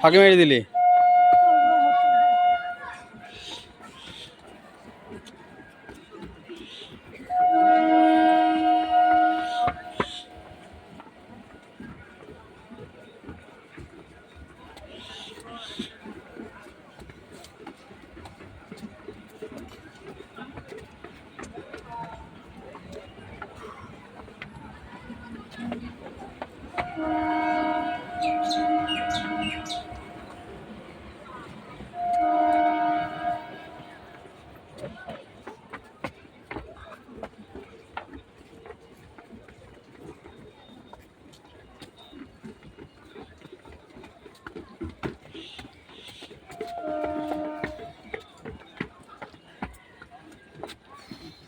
ফাঁকে মেরে দিলি?